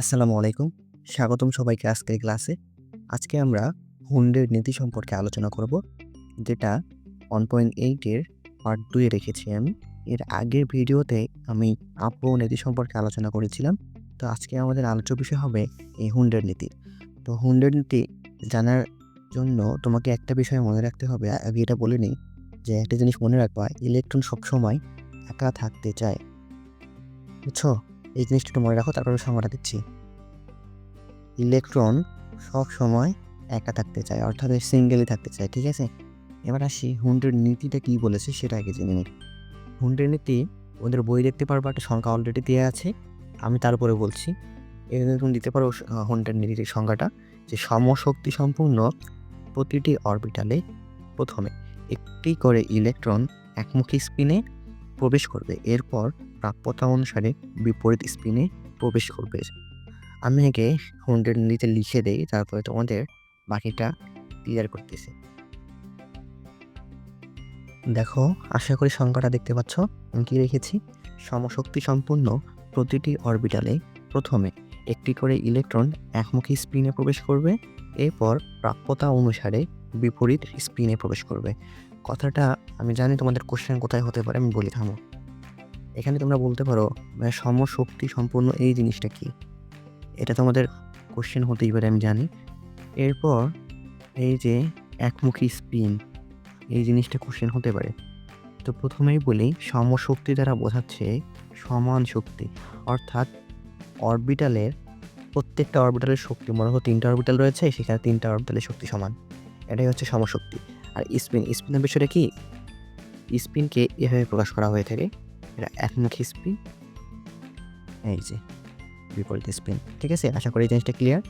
আসসালামু আলাইকুম। স্বাগতম সবাইকে আজকের ক্লাসে। আজকে আমরা হুন্ডের নীতি সম্পর্কে আলোচনা করব, যেটা ওয়ান পয়েন্ট এইটের পার্ট দুয়ে রেখেছি আমি। এর আগের ভিডিওতে আমি আপু নীতি সম্পর্কে আলোচনা করেছিলাম। তো আজকে আমাদের আলোচ্য বিষয় হবে এই হুন্ডের নীতি। তো হুন্ডের নীতি জানার জন্য তোমাকে একটা বিষয় মনে রাখতে হবে। আগে এটা বলে নিই যে একটা জিনিস মনে রাখবা ইলেকট্রন সবসময় একা থাকতে চায়। বুঝছ? এই জিনিসটা একটু মনে রাখো, তারপরে সংজ্ঞাটা দিচ্ছি। ইলেকট্রন সব সময় একা থাকতে চায়, অর্থাৎ সিঙ্গেলই থাকতে চায়, ঠিক আছে? এবার আসি হুন্ডের নীতিটা কি বলেছে সেটা আগে জেনে নিই। হুন্ডের নীতি, ওদের বই দেখতে পারব, একটা সংখ্যা অলরেডি দেওয়া আছে, আমি তার উপরে বলছি। এখানে তুমি দিতে পারো হুন্ডের নীতির সংখ্যাটা যে সমশক্তি সম্পূর্ণ প্রতিটি অরবিটালে প্রথমে একটি করে ইলেকট্রন একমুখী স্পিনে প্রবেশ করবে, এরপর প্রাপ্যতা অনুসারে বিপরীত স্পিনে প্রবেশ করবে। আমি আগে হুন্ডের নিচে লিখে দেই, তারপরে তোমাদের বাকিটা ক্লিয়ার করতেছি। দেখো, আশা করি সংখ্যাটা দেখতে পাচ্ছ। আমি কি রেখেছি? সমশক্তি সম্পূর্ণ প্রতিটি অরবিটালে প্রথমে একটি করে ইলেকট্রন একমুখী স্পিনে প্রবেশ করবে, এরপর প্রাপ্যতা অনুসারে বিপরীত স্পিনে প্রবেশ করবে। কথাটা, আমি জানি তোমাদের কোশ্চেন কোথায় হতে পারে, আমি বলি থামো। এখানে তোমরা বলতে পারো মানে সমশক্তি সম্পূর্ণ এই জিনিসটা কি? এটা তোমাদের কোশ্চেন হতেই পারে, আমি জানি। এরপর এই যে একমুখী স্পিন এই জিনিসটা কোশ্চেন হতে পারে। তো প্রথমেই বলি, সমশক্তি দ্বারা বোঝাচ্ছে সমান শক্তি। অর্থাৎ অরবিটালের প্রত্যেকটা অরবিটালের শক্তি, মনে হয় তিনটা অরবিটাল রয়েছে, সেখানে তিনটা অরবিটালের শক্তি সমান। এটাই হচ্ছে সমশক্তি। আর স্পিন স্পিনের বিষয়টা কি? স্পিনকে এভাবে প্রকাশ করা হয়ে থাকে এটা একমুখী স্পিন? এই যে বিপরীত স্পিন ঠিক আছে? আশা করি জিনিসটা ক্লিয়ার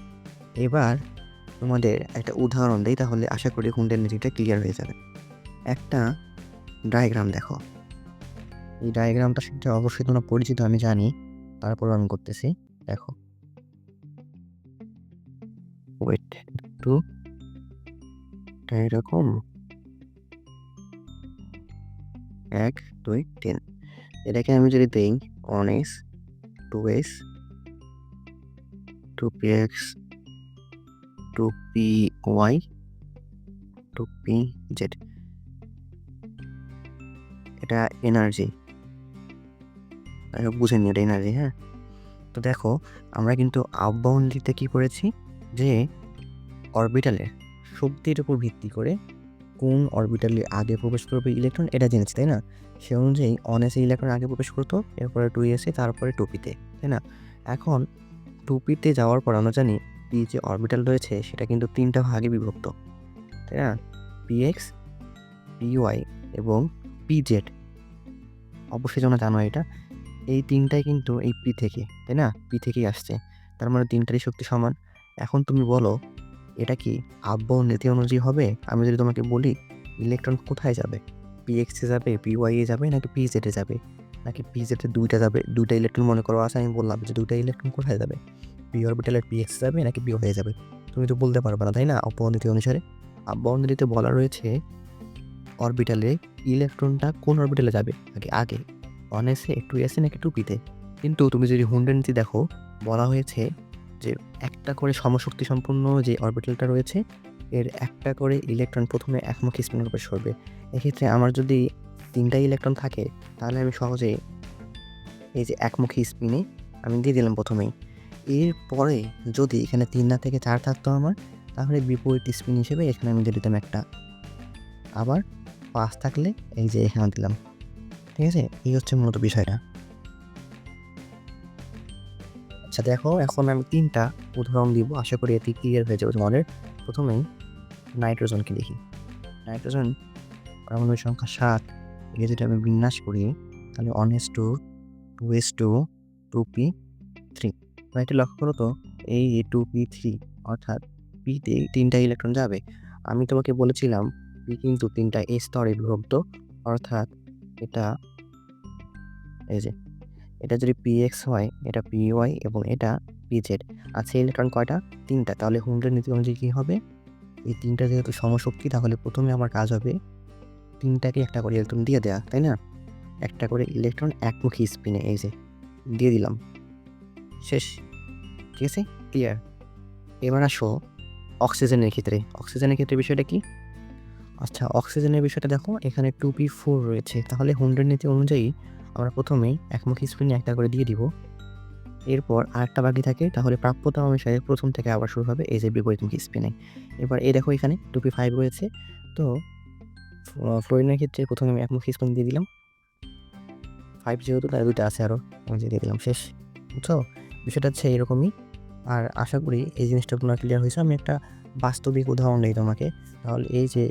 এবার তোমাদের একটা উদাহরণ দিই, তাহলে আশা করি হুন্ডের নীতিটা ক্লিয়ার হয়ে যাবে। একটা ডায়াগ্রাম দেখো। এই ডায়াগ্রামটার সাথে অবশ্যই তোমরা পরিচিত, আমি জানি। তারপর আমি করতেছি, দেখো। ওয়েট একটু। এরকম। এক, দুই, তিন। এটাকে আমি যদি দিই one S two S two P X two P Y two P Z এটা এনার্জি বুঝেনি এটা এনার্জি হ্যাঁ? তো দেখো, আমরা কিন্তু আববাউন্ডারিতে কী করেছি? যে অরবিটালের শক্তির উপর ভিত্তি করে কোন অরবিটালে আগে প্রবেশ করবে ইলেকট্রন এটা জেনেছি, তাই না? সে অনুযায়ী অন এসে ইলেকট্রন আগে প্রবেশ করতো, এরপরে টু এসে তারপরে টুপিতে, তাই না? এখন টুপিতে যাওয়ার পর আমরা জানি পি যে অরবিটাল রয়েছে সেটা কিন্তু তিনটা ভাগে বিভক্ত, তাই না? পিএক্স পিওয়াই এবং পিজেড অবশ্যই তোমরা জানো এটা। এই তিনটাই কিন্তু এই পি থেকে, তাই না? পি থেকেই আসছে। তার মানে তিনটারই শক্তি সমান। এখন তুমি বলো এটা কি আব্বাও নীতি অনুযায়ী হবে? আমি যদি তোমাকে বলি ইলেকট্রন কোথায় যাবে? পিএক্সে যাবে পিওয়াইয়ে যাবে, নাকি পিজেডে যাবে? নাকি পিজেডে দুইটা যাবে? দুইটা ইলেকট্রন মনে করো আছে আমি বললাম যে দুইটা ইলেকট্রন কোথায় যাবে? পি অরবিটালের পিএক্স যাবে, নাকি পি হয়ে যাবে? তুমি তো বলতে পারবে না, তাই না? অপনীতি অনুসারে। আব্বাউন্ডারিতে বলা রয়েছে অরবিটালে ইলেকট্রনটা কোন অরবিটালে যাবে? আগে আগে। ওয়ান এসে টু এসে নাকি টু পিতে কিন্তু তুমি যদি হুন্ডেন্সি দেখো, বলা হয়েছে একটা করে সমশক্তি সম্পন্ন যে অরবিটালটা রয়েছে, এর একটা করে ইলেকট্রন প্রথমে একমুখী স্পিনে প্রবেশ সরবে। এক্ষেত্রে আমার যদি তিনটা ইলেকট্রন থাকে, তাহলে আমি সহজেই এই যে একমুখী স্পিনে আমি দিয়ে দিলাম প্রথমেই। এরপরে যদি এখানে তিন না থেকে চার থাকতো আমার, তাহলে বিপরীত স্পিন হিসেবে এখানে আমি দিয়ে দিতাম একটা। আবার পাঁচ থাকলে এই যে এখানে দিলাম। ঠিক আছে? এই হচ্ছে মূলত বিষয়টা। আচ্ছা দেখো, এখন আমি তিনটা উদাহরণ দিব। আশা করি এটি ক্লিয়ার হয়ে যাবে তোমাদের। প্রথমেই নাইট্রোজেনকে দেখি। নাইট্রোজেন পারমাণবিক সংখ্যা সাত। একে যদি আমি বিন্যাস করি, তাহলে one S two two S two two P three এটা লক্ষ্য করো তো, এই টু পি থ্রি অর্থাৎ পিতে তিনটা ইলেকট্রন যাবে। আমি তোমাকে বলেছিলাম পি কিন্তু তিনটা এ স্তরে বিভক্ত, অর্থাৎ এটা এই যে এটা যদি পি এক্স হয়, এটা পি ওয়াই এবং এটা পি জেড আচ্ছা ইলেকট্রন কয়টা? তিনটা। তাহলে হুন্ডের নীতি অনুযায়ী কী হবে? এই তিনটা যেহেতু সমশক্তি, তাহলে প্রথমে আমার কাজ হবে তিনটাকে একটা করে ইলেকট্রন দিয়ে দেওয়া তাই না? একটা করে ইলেকট্রন একমুখী স্পিনে এই যে, দিয়ে দিলাম। শেষ। ঠিক আছে? ক্লিয়ার এবার আসো অক্সিজেনের ক্ষেত্রে। অক্সিজেনের ক্ষেত্রে বিষয়টা কি? আচ্ছা অক্সিজেনের বিষয়টা দেখো, এখানে টু পি ফোর রয়েছে। তাহলে হুন্ড্রেড নীতি অনুযায়ী আমরা প্রথমেই একমুখী স্পিনে একটা করে দিয়ে দিব। এরপর আরেকটা বাকি থাকে, তাহলে প্রাপ্যতা অনুসারে প্রথম থেকে আবার শুরু হবে এই যে বিপরীতমুখী স্পিনে এবার এই দেখো এখানে টু পি ফাইভ রয়েছে। তো ফ্লোরিনের ক্ষেত্রে প্রথমে আমি একমুখী স্পিন দিয়ে দিলাম। ফাইভ যেহেতু তার দুইটা আছে আরও আমি দিয়ে দিলাম, শেষ। বুঝছ? বিষয়টা হচ্ছে এরকমই। আর আশা করি এই জিনিসটা তোমার ক্লিয়ার হয়েছে। আমি একটা বাস্তবিক উদাহরণ দিই তোমাকে। তাহলে এই যে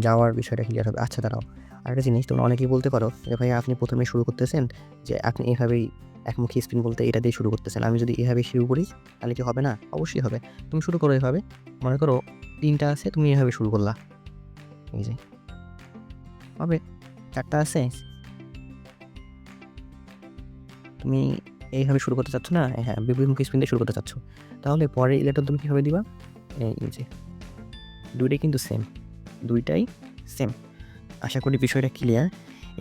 যাওয়ার বিষয়টা ক্লিয়ার হবে। আচ্ছা দাঁড়াও। আরেকটা জিনিস, তোমরা অনেকেই বলতে পারো যে ভাই আপনি প্রথমে শুরু করতেছেন যে আপনি এভাবেই একমুখী স্পিন বলতে এটা দিয়ে শুরু করতেছেন। আমি যদি এভাবে শুরু করি, তাহলে কি হবে না? অবশ্যই হবে। তুমি শুরু করো এভাবে। মনে করো তিনটা আছে, তুমি এভাবে শুরু করলা। এই যে। হবে চারটা আছে। তুমি এইভাবে শুরু করতে চাচ্ছ না? হ্যাঁ বিপরীতমুখী স্পিন দিয়ে শুরু করতে চাচ্ছ। তাহলে পরের ইলেকট্রন তুমি কীভাবে দিবা? এই যে। দুইটাই কিন্তু সেম দুইটাই সেম আশা করি বিষয়টা ক্লিয়ার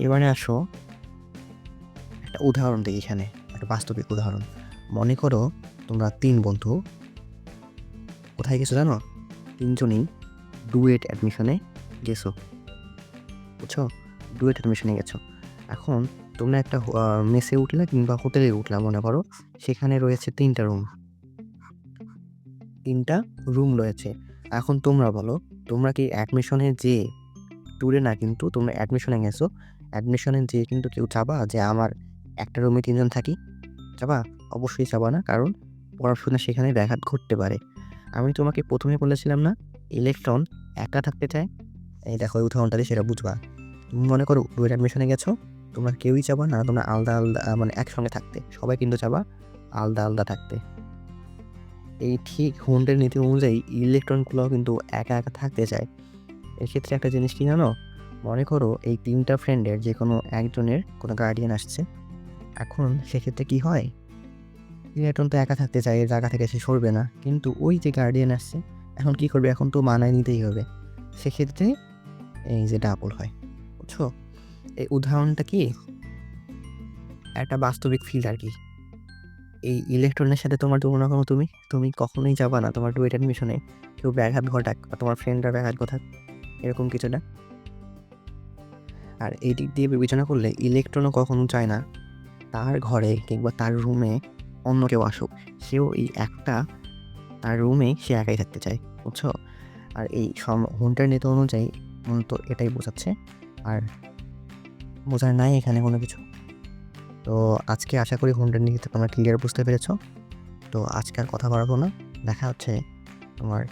এবারে আসো, একটা উদাহরণ দিই এখানে, একটা বাস্তবিক উদাহরণ। মনে করো তোমরা তিন বন্ধু, কোথায় গেছো জানো? তিনজনই ডুয়েট অ্যাডমিশনে গেছো। বুঝছ? ডুয়েট অ্যাডমিশনে গেছো। এখন তোমরা একটা মেসে উঠলে কিংবা হোটেলে উঠলা, মনে করো। সেখানে রয়েছে তিনটা রুম তিনটা রুম রয়েছে। এখন তোমরা বলো, তোমরা কি অ্যাডমিশনে যে ট্যুরে না কিন্তু তোমরা অ্যাডমিশনে গেছো। অ্যাডমিশনে যেয়ে কিন্তু কেউ চাবা যে আমার একটা রুমে তিনজন থাকি। চাবা? অবশ্যই চাবা না, কারণ পড়াশোনা সেখানে ব্যাঘাত ঘটতে পারে। আমি তোমাকে প্রথমে বলেছিলাম না ইলেকট্রন একা থাকতে চায়? এই দেখো উদাহরণটা দিয়ে সেটা বুঝবা। তুমি মনে করো ডুয়েট অ্যাডমিশনে গেছো, তোমরা কেউই চাবা না, তোমরা আলাদা আলাদা মানে একসঙ্গে থাকতে। সবাই কিন্তু চাবা আলাদা আলাদা থাকতে। এই ঠিক হোন্ডের নীতি অনুযায়ী ইলেকট্রনগুলো কিন্তু একা একা থাকতে চায়। এক্ষেত্রে একটা জিনিস কি জানো? মনে করো এই তিনটা ফ্রেন্ডের যে কোনো একজনের কোনো গার্ডিয়ান আসছে। এখন সেক্ষেত্রে কি হয়? ইলেকট্রন তো একা থাকতে চায় এর জায়গা থেকে সে সরবে না। কিন্তু ওই যে গার্ডিয়ান আসছে, এখন কি করবে? এখন তো মানায় নিতেই হবে। সেক্ষেত্রে এই যে ডাবল হয়, বুঝছ? এই উদাহরণটা কি? একটা বাস্তবিক ফিল্ড আর কি। এই ইলেকট্রনের সাথে তোমার তুলনা করো তুমি। তুমি কখনোই যাবা না তোমার ডুয়েট অ্যাডমিশনে কেউ ব্যাঘাত ঘটাক বা তোমার ফ্রেন্ডরা ব্যাঘাত ঘটাক। এরকম কিছু না। আর এই দিক দিয়ে বিবেচনা করলে ইলেকট্রনও কখনো চায় না। তার ঘরে কিংবা তার রুমে অন্য কেউ আসুক, সেও এই একটা তার রুমে সে একাই থাকতে চায়, বুঝছ? আর এই সম হুন্টার নীতি অনুযায়ী মূলত এটাই বোঝাচ্ছে। আর বোঝার নাই এখানে কোনো কিছু। তো আজকে আশা করি হুন্ডার নীতিতে তোমরা ক্লিয়ার বুঝতে পেরেছ। তো আজকে আর কথা বাড়াবো না। দেখা হচ্ছে তোমার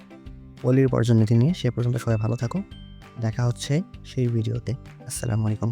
পলির বর্জন নীতি নিয়ে সে পর্যন্ত সবাই ভালো থাকো। দেখা হচ্ছে সেই ভিডিওতে। আসসালামু আলাইকুম।